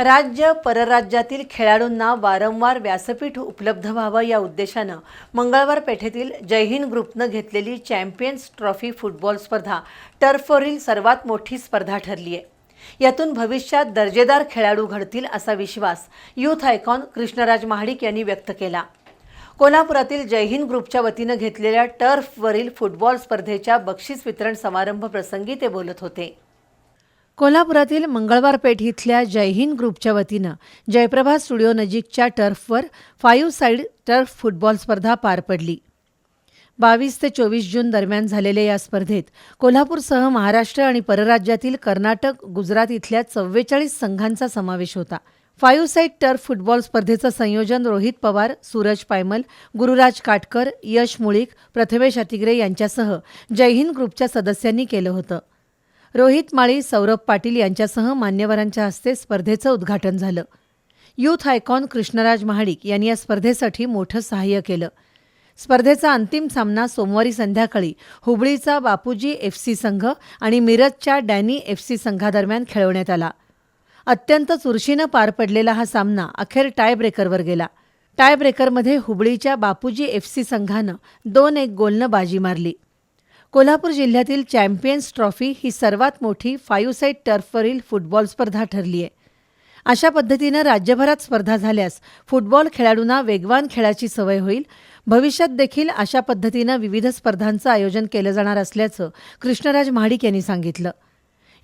राज्य परराज्यातील खेळाडूंना वारंवार व्यासपीठ उपलब्ध व्हावं या उद्देशानं मंगळवार पेठेतील जयहिंद ग्रुपनं घेतलेली चॅम्पियन्स ट्रॉफी फुटबॉल स्पर्धा टर्फवरील सर्वात मोठी स्पर्धा ठरली आहे यातून भविष्यात दर्जेदार खेळाडू घडतील असा विश्वास युथ आयकॉन कृष्णराज महाडिक यांनी व्यक्त केला. कोल्हापुरातील जयहिंद ग्रुपच्या वतीनं घेतलेल्या टर्फवरील फुटबॉल स्पर्धेच्या बक्षीस वितरण समारंभ प्रसंगी ते बोलत होते. कोल्हापुरातील मंगळवार पेठ इथल्या जयहिंद ग्रुपच्या वतीनं जयप्रभा स्टुडिओ नजीकच्या टर्फवर फाईव्ह साईड टर्फ फुटबॉल स्पर्धा पार पडली. बावीस ते चोवीस जून दरम्यान झालेल्या या स्पर्धेत कोल्हापूरसह महाराष्ट्र आणि परराज्यातील कर्नाटक गुजरात इथल्या चव्वेचाळीस संघांचा समावेश होता. फाईव्ह साईड टर्फ फुटबॉल स्पर्धेचं संयोजन रोहित पवार सूरज पायमल गुरुराज काटकर यश मुळीक प्रथमेश अतिग्रे यांच्यासह जयहिंद ग्रुपच्या सदस्यांनी केलं होतं. रोहित माळी सौरभ पाटील यांच्यासह मान्यवरांच्या हस्ते स्पर्धेचं उद्घाटन झालं. युथ आयकॉन कृष्णराज महाडिक यांनी या स्पर्धेसाठी मोठं सहाय्य केलं. स्पर्धेचा अंतिम सामना सोमवारी संध्याकाळी हुबळीचा बापूजी एफ सी संघ आणि मिरजच्या डॅनी एफ सी संघादरम्यान खेळवण्यात आला. अत्यंत चुरशीनं पार पडलेला हा सामना अखेर टायब्रेकरवर गेला. टायब्रेकरमध्ये हुबळीच्या बापूजी एफ सी संघानं दोन एक गोलनं बाजी मारली. कोल्हापूर जिल्ह्यातील चॅम्पियन्स ट्रॉफी ही सर्वात मोठी फायू साईड टर्फवरील फुटबॉल स्पर्धा ठरली आहे अशा पद्धतीनं राज्यभरात स्पर्धा झाल्यास फुटबॉल खेळाडूंना वेगवान खेळाची सवय होईल. भविष्यात देखील अशा पद्धतीनं विविध स्पर्धांचं आयोजन केलं जाणार असल्याचं कृष्णराज महाडिक यांनी सांगितलं.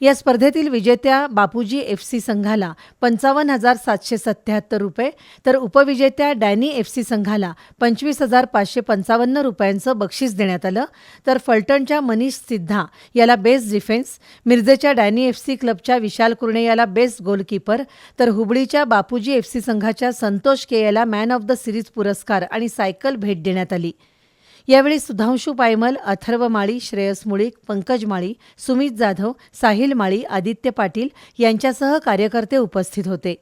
या स्पर्धेतील विजेत्या बापूजी एफ सी संघाला पंचावन्न हजार सातशे सत्याहत्तर रुपये तर उपविजेत्या डॅनी एफ सी संघाला पंचवीस हजार पाचशे पंचावन्न रुपयांचं बक्षीस देण्यात आलं. तर फलटणच्या मनीष सिद्धा याला बेस्ट डिफेन्स मिरजेच्या डॅनी एफ सी क्लबच्या विशाल कुर्णे याला बेस्ट गोलकीपर तर हुबळीच्या बापूजी एफ सी संघाच्या संतोष के याला मॅन ऑफ द सिरीज पुरस्कार आणि सायकल भेट देण्यात आली. यावेळी सुधांशू पायमल अथर्व माळी श्रेयस मुळीक पंकज माळी सुमित जाधव साहिल माळी आदित्य पाटील यांच्यासह कार्यकर्ते उपस्थित होते.